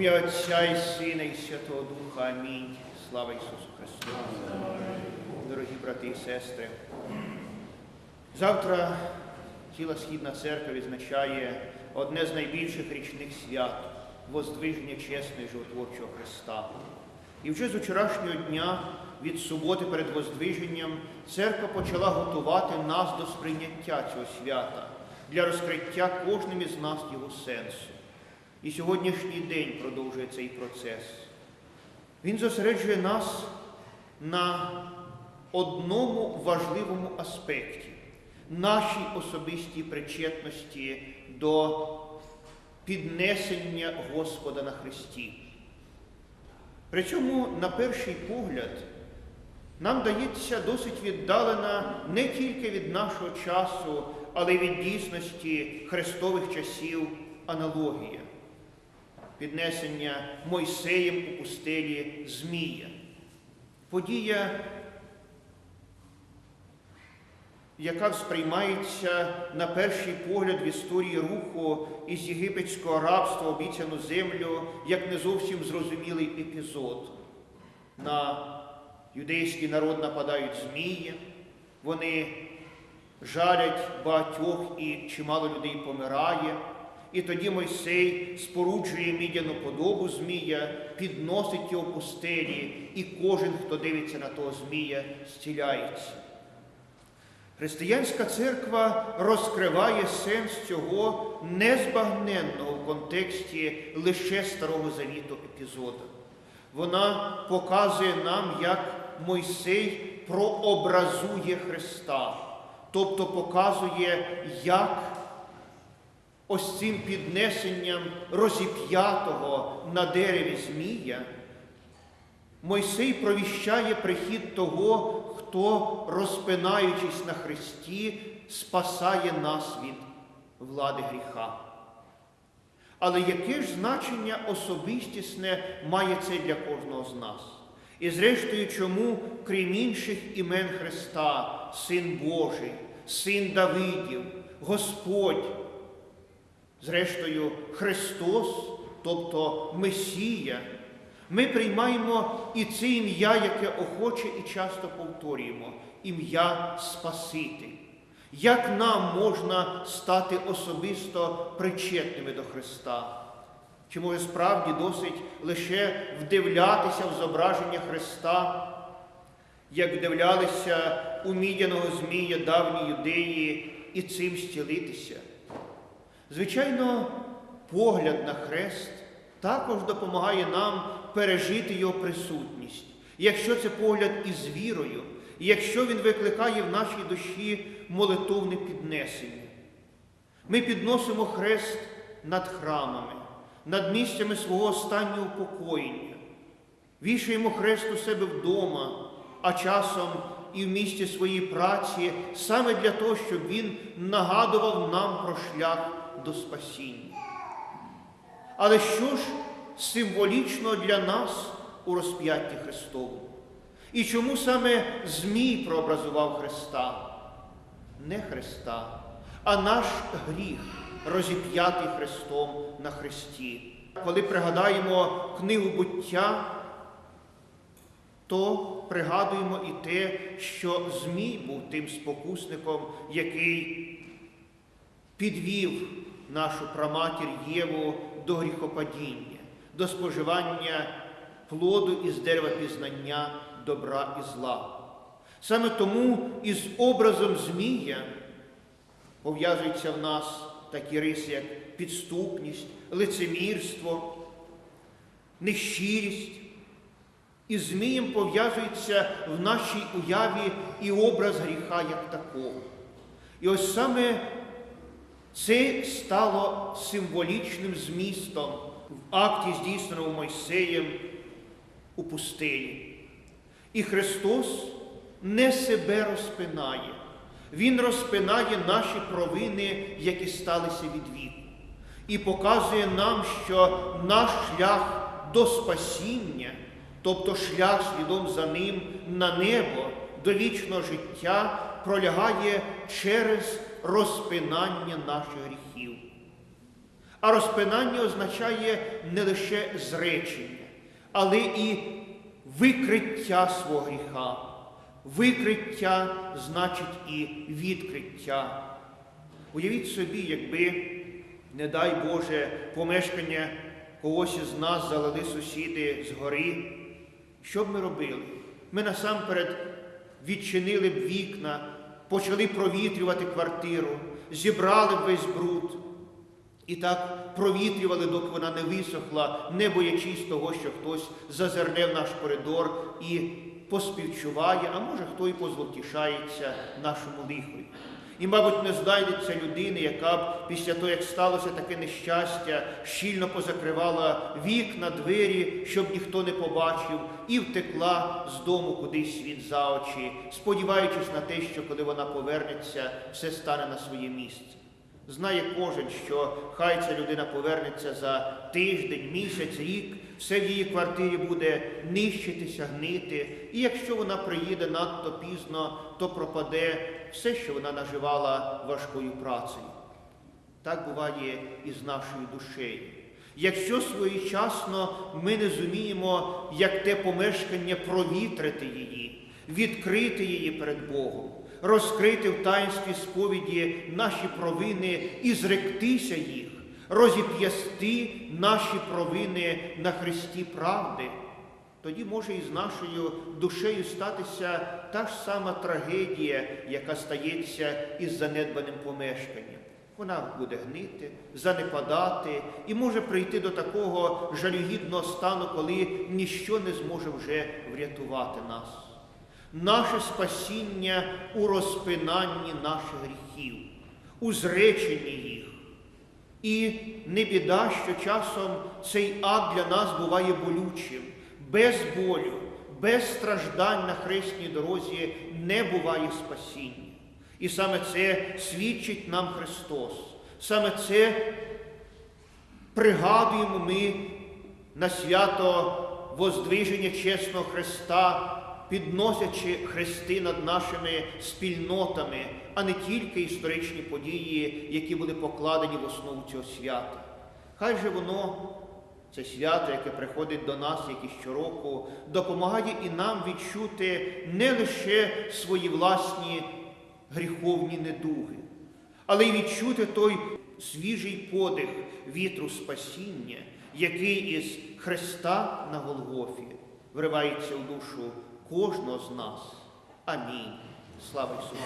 ім'я Отця і Сина, і Святого Духа. Амінь. Слава Ісусу Христу. Дорогі брати і сестри. Завтра ціла Східна церква відзначає одне з найбільших річних свят Воздвиження чесного і животворчого Христа. І вже з вчорашнього дня, від суботи перед Воздвиженням, церква почала готувати нас до сприйняття цього свята, для розкриття кожним із нас його сенсу. І сьогоднішній день продовжує цей процес. Він зосереджує нас на одному важливому аспекті нашій особистій причетності до піднесення Господа на Христі. Причому, на перший погляд, нам дається досить віддалена не тільки від нашого часу, але й від дійсності хрестових часів аналогія. Піднесення Мойсеєм у пустелі Змія. Подія, яка сприймається на перший погляд в історії руху із єгипетського рабства обіцяну землю, як не зовсім зрозумілий епізод. На юдейський народ нападають змії, вони жалять багатьох і чимало людей помирає. І тоді Мойсей споруджує мідяну подобу Змія, підносить його пустелі, і кожен, хто дивиться на того Змія, зціляється. Християнська церква розкриває сенс цього незбагненного в контексті лише Старого Завіту епізоду. Вона показує нам, як Мойсей прообразує Христа, тобто показує, як ось цим піднесенням розіп'ятого на дереві Змія, Мойсей провіщає прихід того, хто, розпинаючись на Христі, спасає нас від влади гріха. Але яке ж значення особистісне має це для кожного з нас? І зрештою, чому, крім інших імен Христа, Син Божий, Син Давидів, Господь, зрештою, Христос, тобто Месія, ми приймаємо і це ім'я, яке охоче і часто повторюємо ім'я Спаситель. Як нам можна стати особисто причетними до Христа? Чи може справді досить лише вдивлятися в зображення Христа, як вдивлялися у мідяного Змія давні юдеї і цим зцілитися? Звичайно, погляд на хрест також допомагає нам пережити його присутність. Якщо це погляд із вірою, і якщо він викликає в нашій душі молитовне піднесення, ми підносимо хрест над храмами, над місцями свого останнього упокоєння, вішаємо хрест у себе вдома, а часом і в місці своєї праці, саме для того, щоб він нагадував нам про шлях до спасіння. Але що ж символічно для нас у розп'ятті Христовому? І чому саме Змій прообразував Христа? Не Христа, а наш гріх, розіп'ятий Христом на Христі. Коли пригадаємо книгу буття, то пригадуємо і те, що Змій був тим спокусником, який підвів нашу праматір Єву до гріхопадіння, до споживання плоду із дерева пізнання добра і зла. Саме тому із образом Змія пов'язуються в нас такі риси, як підступність, лицемірство, нещирість. І Змієм пов'язується в нашій уяві і образ гріха як такого. І ось саме це стало символічним змістом в акті, здійсненому Мойсеєм у пустелі. І Христос не себе розпинає, Він розпинає наші провини, які сталися від віку, і показує нам, що наш шлях до спасіння, тобто шлях слідом за ним на небо, до вічного життя, пролягає через розпинання наших гріхів. А розпинання означає не лише зречення, але і викриття свого гріха. Викриття значить і відкриття. Уявіть собі, якби, не дай Боже, помешкання когось із нас залили сусіди згори. Що б ми робили? Ми насамперед відчинили б вікна, почали провітрювати квартиру, зібрали б весь бруд. І так провітрювали, доки вона не висохла, не боячись того, що хтось зазирне в наш коридор і поспівчуває, а може хто і позлотішається нашому лихові. І, мабуть, не знайдеться людини, яка б після того, як сталося таке нещастя, щільно позакривала вікна, двері, щоб ніхто не побачив, і втекла з дому кудись світ за очі, сподіваючись на те, що коли вона повернеться, все стане на своє місце. Знає кожен, що хай ця людина повернеться за тиждень, місяць, рік, все в її квартирі буде нищитися, гнити. І якщо вона приїде надто пізно, то пропаде все, що вона наживала важкою працею. Так буває і з нашою душею. Якщо своєчасно ми не зуміємо, як те помешкання провітрити її, відкрити її перед Богом, розкрити в таїнстві сповіді наші провини і зректися їх, розіп'ясти наші провини на Христі правди, тоді може і з нашою душею статися та ж сама трагедія, яка стається із занедбаним помешканням. Вона буде гнити, занепадати і може прийти до такого жалюгідного стану, коли ніщо не зможе вже врятувати нас. Наше спасіння у розпинанні наших гріхів, у зреченні їх. І не біда, що часом цей акт для нас буває болючим, без болю, без страждань на хресній дорозі не буває спасіння. І саме це свідчить нам Христос. Саме це пригадуємо ми на свято Воздвиження чесного Христа, підносячи хрести над нашими спільнотами, а не тільки історичні події, які були покладені в основу цього свята. Хай же воно, це свято, яке приходить до нас, як і щороку, допомагає і нам відчути не лише свої власні гріховні недуги, але й відчути той свіжий подих вітру спасіння, який із Христа на Голгофі вривається в душу кожного з нас. Амінь. Слава Ісусу!